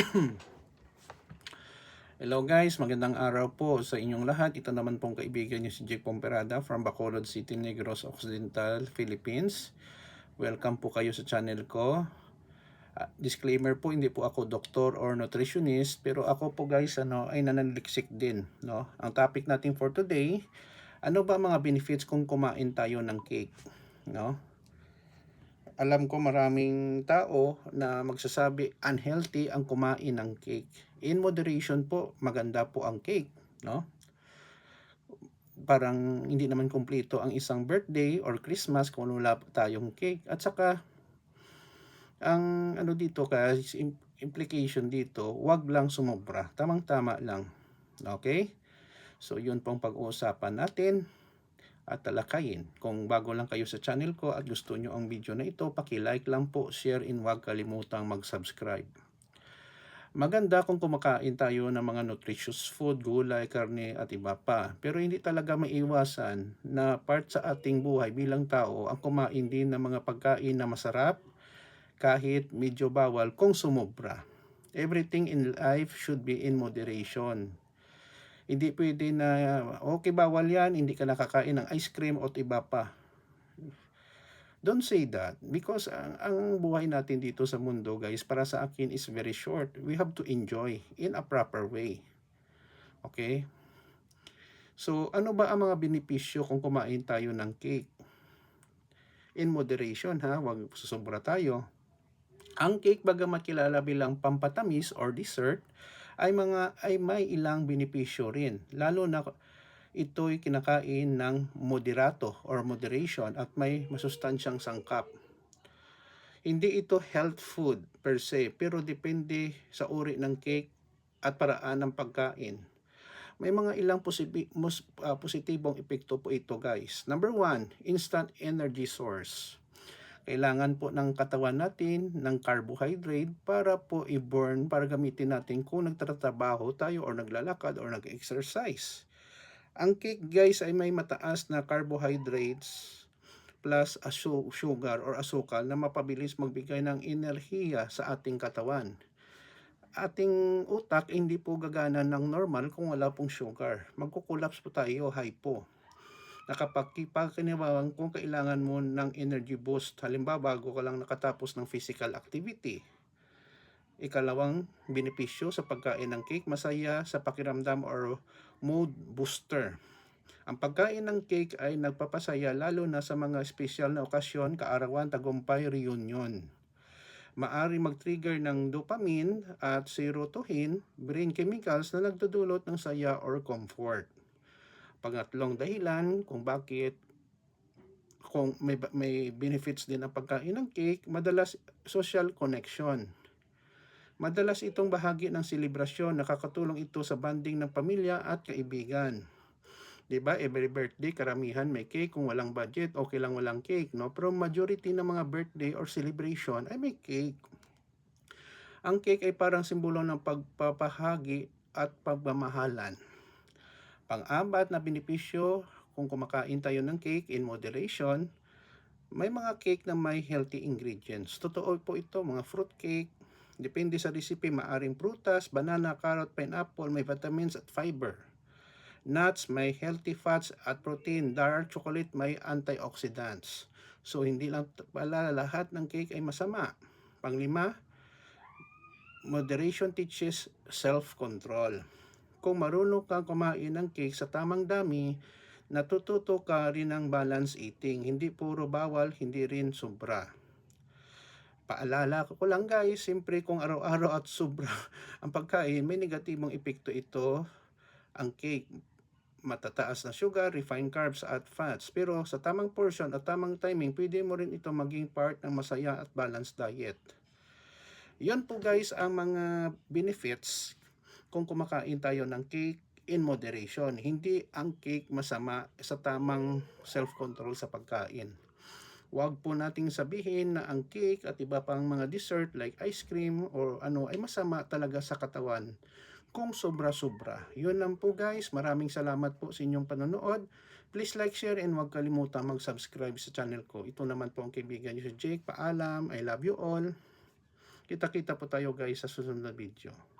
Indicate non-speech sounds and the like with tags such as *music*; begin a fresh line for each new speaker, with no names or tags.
*coughs* Hello guys, magandang araw po sa inyong lahat. Ito naman pong kaibigan niyo si Jake Pomperada from Bacolod City, Negros Occidental, Philippines. Welcome po kayo sa channel ko. Ah, disclaimer po, hindi po ako doktor or nutritionist, pero ako po guys ano, ay nananaliksik din. No? Ang topic natin for today, ano ba mga benefits kung kumain tayo ng cake? No? Alam ko maraming tao na magsasabi unhealthy ang kumain ng cake. In moderation po, maganda po ang cake, no? Parang hindi naman kumpleto ang isang birthday or Christmas kung wala tayong cake. At saka, ang ano dito guys, im- implication dito, wag lang sumobra. Tamang-tama lang. Okay? So, yun pong pag-uusapan natin at talakayin. Kung bago lang kayo sa channel ko at gusto nyo ang video na ito, paki-like lang po, share, and huwag kalimutang mag-subscribe. Maganda kung kumakain tayo ng mga nutritious food, gulay, karne at iba pa. Pero hindi talaga maiwasan na part sa ating buhay bilang tao ang kumain din ng mga pagkain na masarap kahit medyo bawal kung sumobra. Everything in life should be in moderation. Hindi pwede na, okay, bawal yan, hindi ka nakakain ng ice cream o iba pa. Don't say that because ang, ang buhay natin dito sa mundo guys para sa akin is very short. We have to enjoy in a proper way. Okay? So ano ba ang mga benepisyo kung kumain tayo ng cake? In moderation ha, wag susobra tayo. Ang cake bagamat kilala bilang pampatamis or dessert ay mga ay may ilang benepisyo rin lalo na ito'y kinakain ng moderato or moderation at may masustansyang sangkap. Hindi ito health food per se pero depende sa uri ng cake at paraan ng pagkain. May mga ilang ah, positibong epekto po ito guys. Number one, instant energy source kailangan po ng katawan natin ng carbohydrate para po i-burn para gamitin natin kung nagtatrabaho tayo or naglalakad or nag-exercise. Ang cake guys ay may mataas na carbohydrates plus sugar or asukal na mapabilis magbigay ng enerhiya sa ating katawan. Ating utak hindi po gagana ng normal kung wala pong sugar. Magkukulaps po tayo, hypo nakapagkipagkiniwawan kung kailangan mo ng energy boost. Halimbawa, bago ka lang nakatapos ng physical activity. Ikalawang benepisyo sa pagkain ng cake, masaya sa pakiramdam or mood booster. Ang pagkain ng cake ay nagpapasaya lalo na sa mga espesyal na okasyon, kaarawan, tagumpay, reunion. Maari mag-trigger ng dopamine at serotonin, brain chemicals na nagdudulot ng saya or comfort pangatlong dahilan kung bakit kung may, may benefits din ang pagkain ng cake, madalas social connection. Madalas itong bahagi ng selebrasyon, nakakatulong ito sa banding ng pamilya at kaibigan. 'Di ba? Every birthday karamihan may cake, kung walang budget okay lang walang cake, no? Pero majority ng mga birthday or celebration ay may cake. Ang cake ay parang simbolo ng pagpapahagi at pagmamahalan. Pang-apat na benepisyo kung kumakain tayo ng cake in moderation, may mga cake na may healthy ingredients. Totoo po ito, mga fruit cake, depende sa recipe, maaring prutas, banana, carrot, pineapple, may vitamins at fiber. Nuts, may healthy fats at protein. Dark chocolate, may antioxidants. So, hindi lang pala lahat ng cake ay masama. Panglima, moderation teaches self-control kung marunong kang kumain ng cake sa tamang dami, natututo ka rin ng balance eating. Hindi puro bawal, hindi rin sobra. Paalala ko lang guys, siyempre kung araw-araw at sobra *laughs* ang pagkain, may negatibong epekto ito ang cake. Matataas na sugar, refined carbs at fats. Pero sa tamang portion at tamang timing, pwede mo rin ito maging part ng masaya at balanced diet. Yan po guys ang mga benefits kung kumakain tayo ng cake in moderation. Hindi ang cake masama sa tamang self-control sa pagkain. Huwag po nating sabihin na ang cake at iba pang mga dessert like ice cream or ano ay masama talaga sa katawan kung sobra-sobra. Yun lang po guys. Maraming salamat po sa inyong panonood. Please like, share, and huwag kalimutan mag-subscribe sa channel ko. Ito naman po ang kaibigan niyo si Jake. Paalam. I love you all. Kita-kita po tayo guys sa susunod na video.